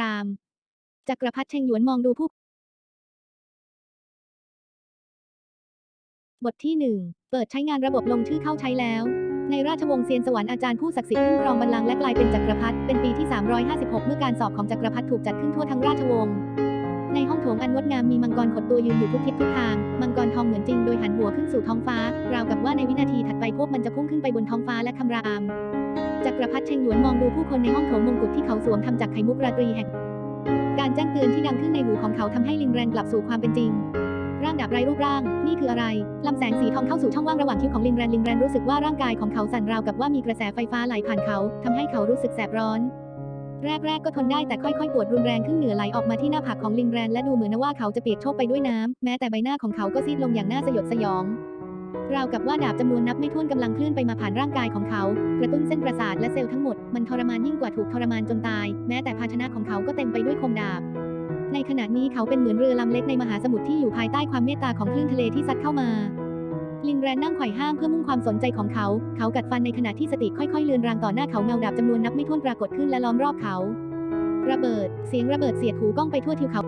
ราม จักรพรรดิเชงหยวนมองดูผู้ บทที่หนึ่งเปิดใช้งานระบบลงชื่อเข้าใช้แล้ว ในราชวงศ์เซียนสวรรค์อาจารย์ผู้ศักดิ์สิทธิ์ขึ้นครองบัลลังก์และกลายเป็นจักรพรรดิเป็นปีที่ 356 เมื่อการสอบของจักรพรรดิถูกจัดขึ้นทั่วทั้งราชวงศ์ในห้องโถงอันงดงามมีมังกรขดตัวยืนอยู่ทุกทิศทุกทางมังกรทอง เหมือนจริงโดยหันหัวขึ้นสู่ท้องฟ้า ราวกับว่าในวินาทีถัดไปพวกมันจะพุ่งขึ้นไปบนท้องฟ้าและคำรามจักรพรรดิเชงหยวนมองดูผู้คนในห้องโถงมงกุฎที่เขาสวมทำจากไข่มุกราตรีแห่ง การแจ้งเตือนที่ดังขึ้นในหูของเขาทำให้ลิงแรนกลับสู่ความเป็นจริง ร่างดาบไร้รูปร่าง นี่คืออะไรลำแสงสีทองเข้าสู่ช่องว่างระหว่างคิ้วของลิงแรนลิงแรนรู้สึกว่าร่างกายของเขาสั่นราวกับว่ามีกระแสไฟฟ้าไหลผ่านเขาทำให้เขารู้สึกแสบร้อน แรกๆก็ทนได้แต่ค่อยๆ ปวดรุนแรงขึ้นเหนือไหลออกมาที่หน้าผากของลิงแรนและดูเหมือนว่าเขาจะเปียกโชกไปด้วยน้ำแม้แต่ใบหน้าของเขาก็ซีดลงอย่างน่าสยดสยองราวกับว่าดาบจำนวนนับไม่ถ้วนกำลังเคลื่อนไปมาผ่านร่างกายของเขา กระตุ้นเส้นประสาทและเซลล์ทั้งหมด มันทรมานยิ่งกว่าถูกทรมานจนตาย แม้แต่ภาชนะของเขาก็เต็มไปด้วยคมดาบ ในขณะนี้เขาเป็นเหมือนเรือลำเล็กในมหาสมุทรที่อยู่ภายใต้ความเมตตาของคลื่นทะเลที่ซัดเข้ามา ลิงแรนนั่งไขว่ห้างเพื่อมุ่งความสนใจของเขา เขากัดฟันในขณะที่สติค่อยๆเลือนรางต่อหน้าเขาเงาดาบจำนวนนับไม่ถ้วนปรากฏขึ้นและล้อมรอบเขา ระเบิด เสียงระเบิดเสียดหูก้องไปทั่วทิวเขา